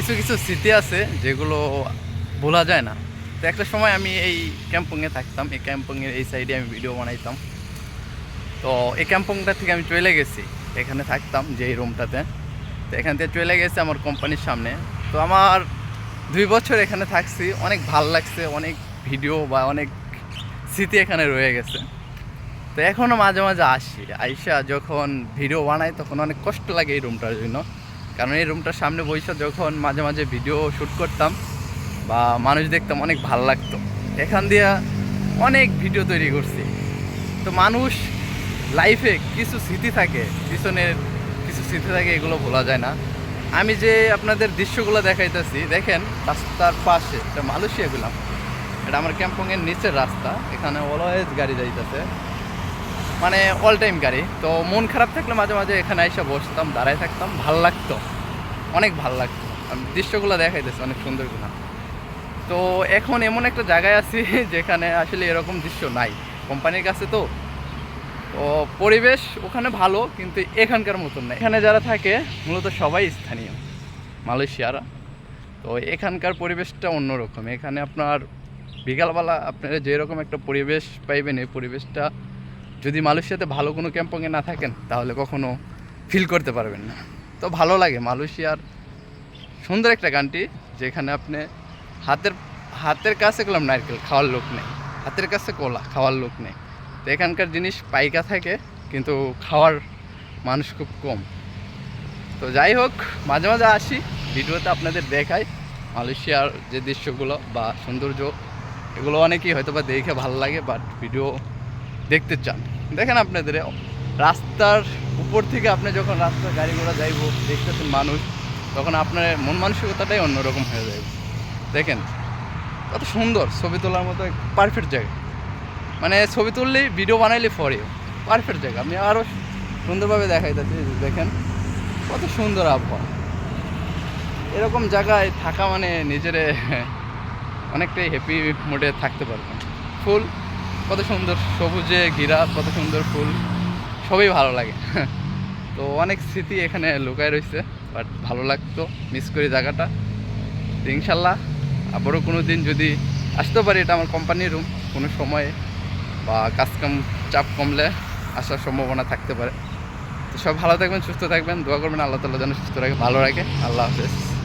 কিছু কিছু স্মৃতি আছে যেগুলো ভোলা যায় না। তো একটা সময় আমি এই ক্যাম্পংয়ে থাকতাম, এই ক্যাম্পংয়ের এই সাইডে আমি ভিডিও বানাইতাম। তো এই ক্যাম্পংটা থেকে আমি চলে গেছি, এখানে থাকতাম যে এই রুমটাতে। তো এখান থেকে চলে গেছে আমার কোম্পানির সামনে। তো আমার দুই বছর এখানে থাকছি, অনেক ভালো লাগছে, অনেক ভিডিও বা অনেক স্মৃতি এখানে রয়ে গেছে। তো এখনও মাঝে মাঝে আসি, আইসা যখন ভিডিও বানাই তখন অনেক কষ্ট লাগে এই রুমটার জন্য। কারণ এই রুমটার সামনে বসে যখন মাঝে মাঝে ভিডিও শ্যুট করতাম বা মানুষ দেখতাম, অনেক ভালো লাগতো। এখান দিয়ে অনেক ভিডিও তৈরি করছি। তো মানুষ লাইফে কিছু স্মৃতি থাকে, পিছনের কিছু স্মৃতি থাকে, এগুলো ভোলা যায় না। আমি যে আপনাদের দৃশ্যগুলো দেখাইতেছি, দেখেন রাস্তার পাশে এটা মালয়েশিয়া গেলাম। এটা আমার ক্যাম্পংয়ের নিচের রাস্তা, এখানে অলওয়েজ গাড়ি যাইতেছে। মানে অল টাইম গাড়ি। তো মন খারাপ থাকলে মাঝে মাঝে এখানে এসে বসতাম, দাঁড়ায় থাকতাম, ভালো লাগতো। অনেক ভালো লাগতো। দৃশ্যগুলো দেখাইতেছি, অনেক সুন্দরগুলো তো এখন এমন একটা জায়গায় আছি যেখানে আসলে এরকম দৃশ্য নাই। কোম্পানির কাছে তো তো পরিবেশ ওখানে ভালো, কিন্তু এখানকার মতন না এখানে যারা থাকে, মূলত সবাই স্থানীয়, মালয়েশিয়ারা। তো এখানকার পরিবেশটা অন্যরকম। এখানে আপনার বিকালবেলা আপনারা যেরকম একটা পরিবেশ পাইবেন, এই পরিবেশটা যদি মালয়েশিয়াতে ভালো কোনো ক্যাম্পংয়ে না থাকেন, তাহলে কখনো ফিল করতে পারবেন না। তো ভালো লাগে মালয়েশিয়ার সুন্দর একটা গানটি যেখানে আপনি হাতের হাতের কাছে গেলাম নারকেল খাওয়ার লোক নেই। হাতের কাছে কলা খাওয়ার লোক নেই। তো এখানকার জিনিস পাইকা থাকে, কিন্তু খাওয়ার মানুষ খুব কম। তো যাই হোক, মাঝে মাঝে আসি, ভিডিওতে আপনাদের দেখাই মালয়েশিয়ার যে দৃশ্যগুলো বা সৌন্দর্য, এগুলো অনেকেই হয়তো বা দেখে ভালো লাগে বাট ভিডিও দেখতে চান। দেখেন আপনাদের, রাস্তার উপর থেকে আপনি যখন রাস্তার গাড়ি ঘোড়া যাইব, দেখতেছেন মানুষ, তখন আপনার মন মানসিকতাটাই অন্যরকম হয়ে যাবে দেখেন, কত সুন্দর ছবি তোলার মতো পারফেক্ট জায়গা। মানে ছবি তুললেই ভিডিও বানাইলে পরে পারফেক্ট জায়গা। আমি আরও সুন্দরভাবে দেখাইতেছি দেখেন, কত সুন্দর আবহাওয়া। এরকম জায়গায় থাকা মানে নিজের অনেকটাই হ্যাপি মোডে থাকতে পারবেন। ফুল কত সুন্দর সবুজে ঘেরা, কত সুন্দর ফুল, সবই ভালো লাগে। তো অনেক স্মৃতি এখানে লুকায় রয়েছে বাট ভালো লাগতো মিস করি জায়গাটা। ইনশাল্লাহ আবারও কোনো দিন যদি আসতে পারি এটা আমার কোম্পানির রুম কোনো সময়ে বা কাজ কাম, চাপ কমলে আসার সম্ভাবনা থাকতে পারে। তো সব ভালো থাকবেন, সুস্থ থাকবেন, দোয়া করবেন, আল্লাহ তাল্লাহ যেন সুস্থ রাখে, ভালো রাখে। আল্লাহ হাফেজ।